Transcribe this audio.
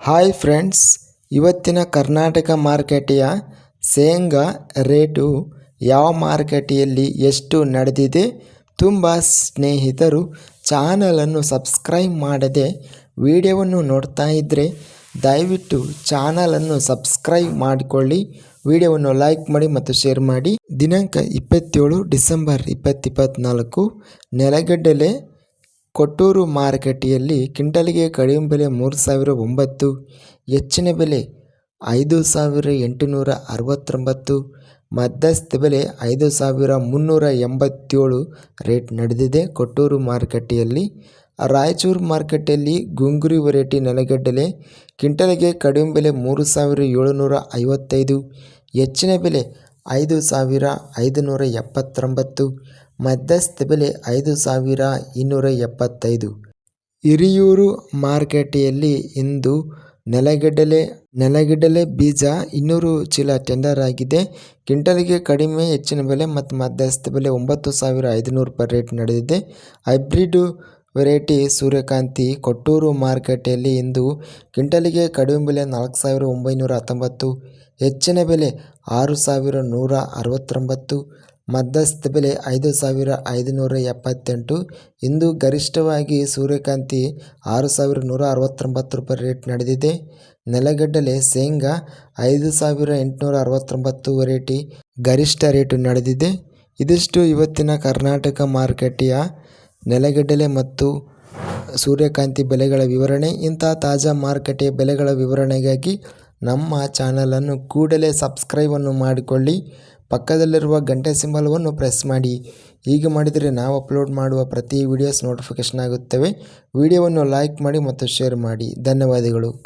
Hi friends ಇವತ್ತಿನ ಕರ್ನಾಟಕ ಮಾರುಕಟ್ಟೆಯ ಶೇಂಗಾ ರೇಟು ಯಾವ ಮಾರುಕಟ್ಟೆಯಲ್ಲಿ ಎಷ್ಟು ನಡೆದಿದೆ ತುಂಬ ಸ್ನೇಹಿತರು ಚಾನಲನ್ನು ಸಬ್ಸ್ಕ್ರೈಬ್ ಮಾಡದೆ ವಿಡಿಯೋವನ್ನು ನೋಡ್ತಾ ಇದ್ದರೆ ದಯವಿಟ್ಟು ಚಾನಲನ್ನು ಸಬ್ಸ್ಕ್ರೈಬ್ ಮಾಡಿಕೊಳ್ಳಿ, ವಿಡಿಯೋವನ್ನು ಲೈಕ್ ಮಾಡಿ ಮತ್ತು ಶೇರ್ ಮಾಡಿ. ದಿನಾಂಕ ಇಪ್ಪತ್ತೇಳು ಡಿಸೆಂಬರ್ ಇಪ್ಪತ್ತಿಪ್ಪತ್ನಾಲ್ಕು ನೆಲಗಡ್ಡಲೆ ಕೊಟ್ಟೂರು ಮಾರುಕಟ್ಟೆಯಲ್ಲಿ ಕ್ವಿಂಟಲಿಗೆ ಕಡಿಮೆ ಬೆಲೆ ಮೂರು ಸಾವಿರ ಒಂಬತ್ತು, ಹೆಚ್ಚಿನ ಬೆಲೆ ಐದು ಸಾವಿರ ಎಂಟುನೂರ ಅರವತ್ತೊಂಬತ್ತು, ಮಧ್ಯಸ್ಥ ಬೆಲೆ ಐದು ಸಾವಿರ ಮುನ್ನೂರ ಎಂಬತ್ತೇಳು ರೇಟ್ ನಡೆದಿದೆ. ಕೊಟ್ಟೂರು ಮಾರುಕಟ್ಟೆಯಲ್ಲಿ ರಾಯಚೂರು ಮಾರುಕಟ್ಟೆಯಲ್ಲಿ ಗುಂಗುರಿ ವೆರೈಟಿ ನೆಲಗಡ್ಡೆಲೆ ಕ್ವಿಂಟಲ್ಗೆ ಕಡಿಮೆ ಬೆಲೆ ಮೂರು ಸಾವಿರ ಏಳುನೂರ ಐವತ್ತೈದು, ಹೆಚ್ಚಿನ ಬೆಲೆ ಐದು ಸಾವಿರ ಐದುನೂರ ಎಪ್ಪತ್ತೊಂಬತ್ತು, ಮಧ್ಯಸ್ಥ ಬೆಲೆ ಐದು ಸಾವಿರ ಇನ್ನೂರ ಎಪ್ಪತ್ತೈದು. ಹಿರಿಯೂರು ಮಾರುಕಟ್ಟೆಯಲ್ಲಿ ಇಂದು ನೆಲಗಡಲೆ ನೆಲಗಡಲೆ ಬೀಜ ಇನ್ನೂರು ಚೀಲ ಟೆಂಡರ್ ಆಗಿದೆ. ಕ್ವಿಂಟಲ್ಗೆ ಕಡಿಮೆ ಹೆಚ್ಚಿನ ಬೆಲೆ ಮತ್ತು ಮಧ್ಯಸ್ಥ ಬೆಲೆ ಒಂಬತ್ತು ಸಾವಿರ ಐದುನೂರು ರೂಪಾಯಿ ರೇಟ್ ನಡೆದಿದೆ. ಹೈಬ್ರಿಡ್ ವೆರೈಟಿ ಸೂರ್ಯಕಾಂತಿ ಕೊಟ್ಟೂರು ಮಾರುಕಟ್ಟೆಯಲ್ಲಿ ಇಂದು ಕ್ವಿಂಟಲ್ಗೆ ಕಡಿಮೆ ಬೆಲೆ ನಾಲ್ಕು ಸಾವಿರ ಒಂಬೈನೂರ ಹತ್ತೊಂಬತ್ತು ಹೆಚ್ಚಿನ ಬೆಲೆ ಆರು ಸಾವಿರ ನೂರ ಅರವತ್ತೊಂಬತ್ತು, ಮಧ್ಯಸ್ಥ ಬೆಲೆ ಐದು ಸಾವಿರ ಐದುನೂರ ಎಪ್ಪತ್ತೆಂಟು. ಇಂದು ಗರಿಷ್ಠವಾಗಿ ಸೂರ್ಯಕಾಂತಿ ಆರು ಸಾವಿರ ನೂರ ಅರವತ್ತೊಂಬತ್ತು ರೂಪಾಯಿ ರೇಟ್ ನಡೆದಿದೆ. ನೆಲಗಡಲೆ, ಶೇಂಗಾ ಐದು ಸಾವಿರ ಎಂಟುನೂರ ಅರವತ್ತೊಂಬತ್ತು ವೆರೈಟಿ ಗರಿಷ್ಠ ರೇಟು ನಡೆದಿದೆ. ಇದಿಷ್ಟು ಇವತ್ತಿನ ಕರ್ನಾಟಕ ಮಾರುಕಟ್ಟೆಯ ನೆಲಗಡಲೆ ಮತ್ತು ಸೂರ್ಯಕಾಂತಿ ಬೆಲೆಗಳ ವಿವರಣೆ. ಇಂಥ ತಾಜಾ ಮಾರುಕಟ್ಟೆಯ ಬೆಲೆಗಳ ವಿವರಣೆಗಾಗಿ ನಮ್ಮ ಚಾನಲನ್ನು ಕೂಡಲೇ ಸಬ್ಸ್ಕ್ರೈಬನ್ನು ಮಾಡಿಕೊಳ್ಳಿ. ಪಕ್ಕದಲ್ಲಿರುವ ಗಂಟೆ ಸಿಂಬಲವನ್ನು ಪ್ರೆಸ್ ಮಾಡಿ. ಹೀಗೆ ಮಾಡಿದರೆ ನಾವು ಅಪ್ಲೋಡ್ ಮಾಡುವ ಪ್ರತಿ ವಿಡಿಯೋಸ್ ನೋಟಿಫಿಕೇಷನ್ ಆಗುತ್ತವೆ. ವಿಡಿಯೋವನ್ನು ಲೈಕ್ ಮಾಡಿ ಮತ್ತು ಶೇರ್ ಮಾಡಿ. ಧನ್ಯವಾದಗಳು.